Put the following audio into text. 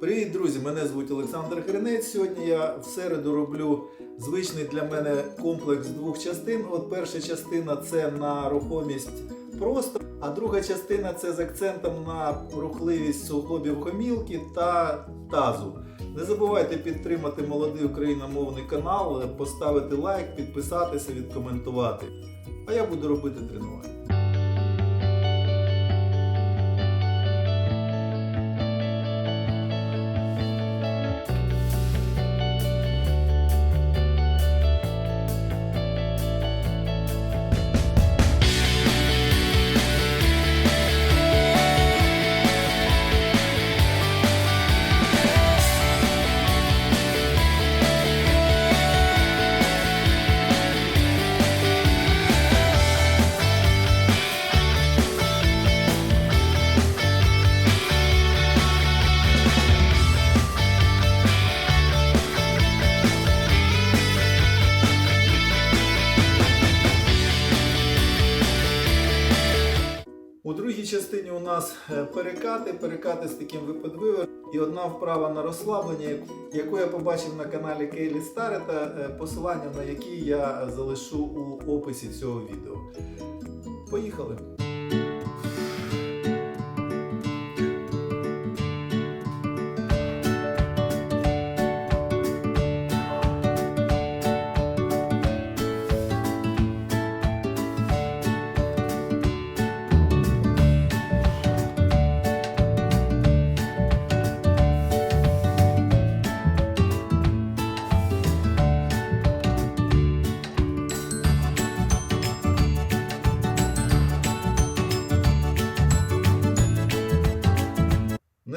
Привіт, друзі! Мене звуть Олександр Гринець. Сьогодні я в середу роблю звичний для мене комплекс двох частин. От перша частина це на рухомість просто, а друга частина це з акцентом на рухливість суглобів гомілки та тазу. Не забувайте підтримати молодий україномовний канал, поставити лайк, підписатися, відкоментувати. А я буду робити тренування. У другій частині у нас е, перекати, перекати з таким випадвивером і одна вправа на розслаблення, яку я побачив на каналі Кейлі Старета, е, посилання на які я залишу у описі цього відео. Поїхали!